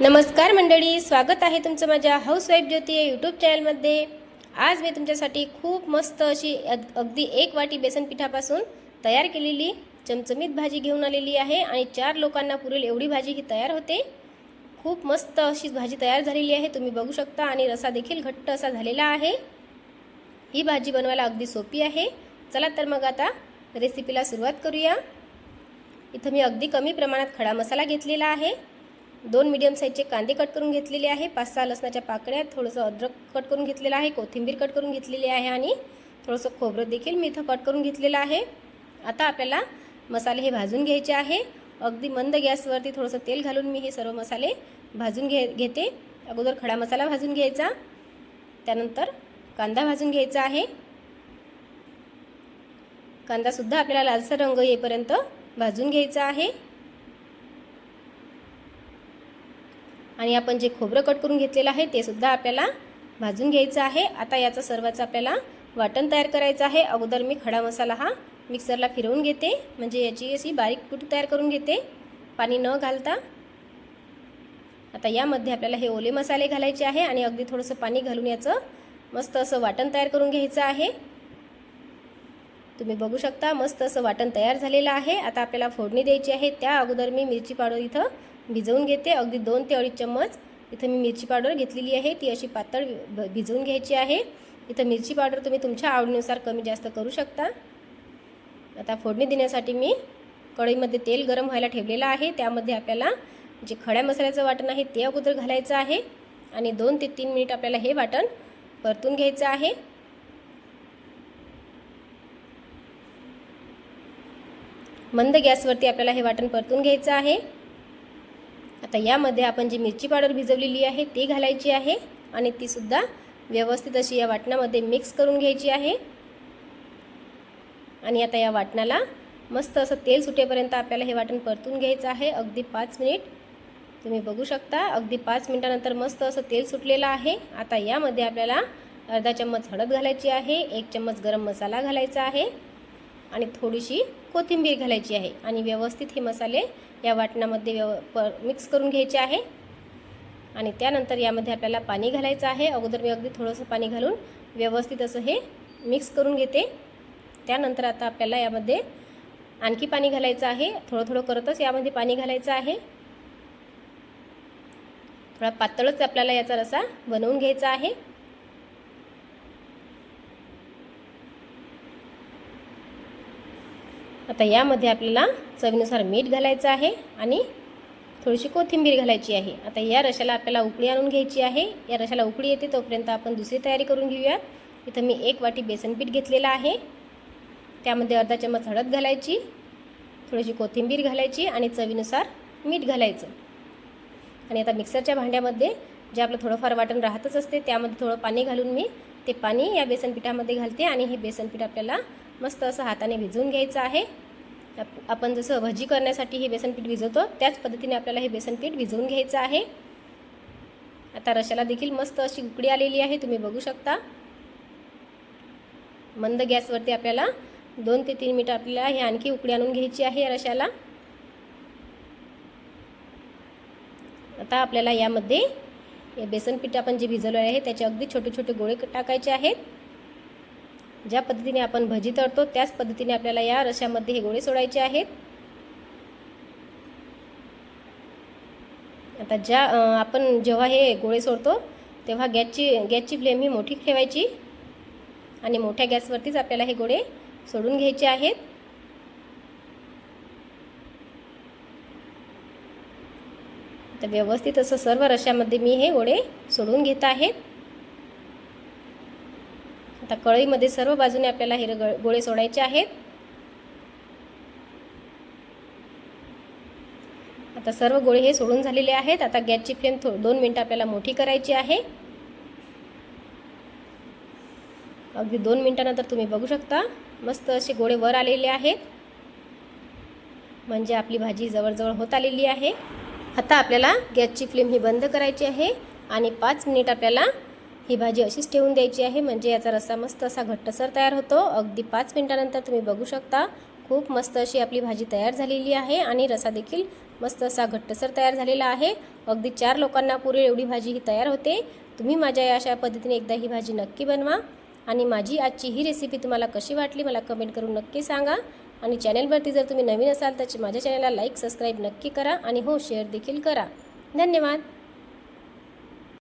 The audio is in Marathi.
नमस्कार मंडळी स्वागत आहे तुमचं माझ्या हाऊसवाईफ ज्योती या यूट्यूब चॅनलमध्ये आज मी तुमच्यासाठी खूप मस्त अशी अग- अगदी एक वाटी बेसन पिठापासून तयार केलेली चमचमीत भाजी घेऊन आलेली आहे आणि चार लोकांना पुरेल एवढी भाजी ही तयार होते. खूप मस्त अशी भाजी तयार झालेली आहे तुम्ही बघू शकता आणि रसा देखील घट्ट असा झालेला आहे. ही भाजी बनवायला अगदी सोपी आहे. चला तर मग आता रेसिपीला सुरुवात करूया. इथं मी अगदी कमी प्रमाणात खडा मसाला घेतलेला आहे. दोन मीडियम साईजचे कांदे कट करून घेतलेले आहे. पाच सहा लसणाच्या पाकळ्या थोडंसं अद्रक कट करून घेतलेलं आहे कोथिंबीर कट करून घेतलेली आहे आणि थोडंसं खोबरं देखील मी इथं कट करून घेतलेलं आहे. आता आपल्याला मसाले हे भाजून घ्यायचे आहे. अगदी मंद गॅसवरती थोडंसं तेल घालून मी हे सर्व मसाले भाजून घे घेते. अगोदर खडा मसाला भाजून घ्यायचा. त्यानंतर कांदा भाजून घ्यायचा आहे. कांदासुद्धा आपल्याला लालसर रंग येईपर्यंत भाजून घ्यायचा आहे. आणि आपण जे खोबरं कट करून घेतलेलं आहे ते सुद्धा आपल्याला भाजून घ्यायचं आहे. आता याचा सर्वाचं आपल्याला वाटण तयार करायचं आहे. अगोदर मी खडा मसाला हा मिक्सरला फिरवून घेते. म्हणजे याची अशी बारीक कुटी तयार करून घेते. पाणी न घालता. आता यामध्ये आपल्याला हे ओले मसाले घालायचे आहे आणि अगदी थोडंसं पाणी घालून याचं मस्त असं वाटण तयार करून घ्यायचं आहे. तुम्ही बघू शकता मस्त असं वाटण तयार झालेलं आहे. आता आपल्याला फोडणी द्यायची आहे. त्या अगोदर मी मिरची पावडर इथं भिजवून घेते. अगदी दोन ते अडीच चम्मच. इथं मी मिरची पावडर घेतलेली आहे. ती अशी पातळ भिजवून घ्यायची आहे. इथं मिरची पावडर तुम्ही तुमच्या आवडीनुसार कमी जास्त करू शकता. आता फोडणी देण्यासाठी मी कढईमध्ये तेल गरम व्हायला ठेवलेलं आहे. त्यामध्ये आपल्याला जे खड्या मसाल्याचं वाटण आहे ते अगोदर घालायचं आहे. आणि दोन ते तीन मिनिट आपल्याला हे वाटण परतून घ्यायचं आहे. मंद गॅसवरती आपल्याला हे वाटण परतून घ्यायचं आहे. आता यामध्ये आपण जी मिरची पावडर भिजवलेली आहे ती घालायची आहे आणि तीसुद्धा व्यवस्थित अशी या वाटणामध्ये मिक्स करून घ्यायची आहे. आणि आता या वाटणाला मस्त असं तेल सुटेपर्यंत आपल्याला हे वाटण परतून घ्यायचं आहे अगदी पाच मिनिट. तुम्ही बघू शकता अगदी पाच मिनिटानंतर मस्त असं तेल सुटलेलं आहे. आता यामध्ये आपल्याला अर्धा चम्मच हळद घालायची आहे एक चम्मच गरम मसाला घालायचा आहे. आणि थोडीशी कोथिंबीर घालायची आहे. आणि व्यवस्थित हे मसाले या वाटणामध्ये व्यव प मिक्स करून घ्यायचे आहे. आणि त्यानंतर यामध्ये आपल्याला पाणी घालायचं आहे. अगोदर मी अगदी थोडंसं पाणी घालून व्यवस्थित असं हे मिक्स करून घेते. त्यानंतर आता आपल्याला यामध्ये आणखी पाणी घालायचं आहे. थोडं थोडं करतच यामध्ये पाणी घालायचं आहे. थोडा पातळच आपल्याला याचा रसा बनवून घ्यायचा आहे. आता यामध्ये आपल्याला चवीनुसार मीठ घालायचं आहे आणि थोडीशी कोथिंबीर घालायची आहे. आता या रशाला आपल्याला उकळी आणून घ्यायची आहे. या रशाला उकळी येते तोपर्यंत आपण दुसरी तयारी करून घेऊया इथं मी एक वाटी बेसन पीठ घेतलेलं आहे. त्यामध्ये अर्धा चम्मच हळद घालायची थोडीशी कोथिंबीर घालायची आणि चवीनुसार मीठ घालायचं. आणि आता मिक्सरच्या भांड्यामध्ये जे आपलं थोडंफार वाटण राहतच असते त्यामध्ये थोडं पाणी घालून मी ते पाणी या बेसन पिठामध्ये घालते आणि हे बेसन पीठ आपल्याला मस्त असं हाताने भिजवून घ्यायचं आहे. आप- आपण जसं भजी करण्यासाठी हे बेसनपीठ भिजवतो त्याच पद्धतीने आपल्याला हे बेसनपीठ भिजवून घ्यायचं आहे. आता रशाला देखील मस्त अशी उकडी आलेली आहे तुम्ही बघू शकता. मंद गॅसवरती आपल्याला दोन ते तीन मिनटं आपल्याला हे आणखी उकडी आणून घ्यायची आहे या रशाला. आता आपल्याला यामध्ये हे बेसन पीठ आपण जे भिजवलं आहे त्याचे अगदी छोटे छोटे गोळे टाकायचे आहेत. ज्या पद्धतीने आपण भजी तळतो त्याच पद्धतीने आपल्याला या रशामध्ये हे गोळे सोडायचे आहेत. आता ज्या आपण जेव्हा हे गोळे सोडतो तेव्हा गॅसची गॅसची फ्लेम ही मोठी ठेवायची आणि मोठ्या गॅसवरतीच आपल्याला हे गोळे सोडून घ्यायचे आहेत. तर व्यवस्थित असं सर्व रशामध्ये मी हे गोळे सोडून घेत आहेत आता कढईमध्ये सर्व बाजूने आपल्याला हे ग- गोळे सोडायचे आहेत. आता सर्व गोळे हे सोडून झालेले आहेत. आता गॅसची फ्लेम थो दोन मिनटं आपल्याला मोठी करायची आहे. अगदी दोन मिनटानंतर तुम्ही बघू शकता. मस्त असे गोळे वर आलेले आहेत. म्हणजे आपली भाजी जवळजवळ होत आलेली आहे. आता आपल्याला गॅसची फ्लेम ही बंद करायची आहे आणि पाच मिनिट आपल्याला ही भाजी अशीच ठेवून द्यायची आहे. म्हणजे याचा रस्सा मस्त असा घट्टसर तयार होतो. अगदी पाच मिनटानंतर तुम्ही बघू शकता. खूप मस्त अशी आपली भाजी तयार झालेली आहे आणि रसा देखील मस्त असा घट्टसर तयार झालेला आहे. अगदी चार लोकांना पुरेल एवढी भाजी ही तयार होते. तुम्ही माझ्या या अशा पद्धतीने एकदा ही भाजी नक्की बनवा. आणि माझी आजची ही रेसिपी तुम्हाला कशी वाटली मला कमेंट करून नक्की सांगा. आणि चॅनलवरती जर तुम्ही नवीन असाल तर माझ्या चॅनलला लाईक सबस्क्राईब नक्की करा. आणि हो शेअर देखील करा. धन्यवाद.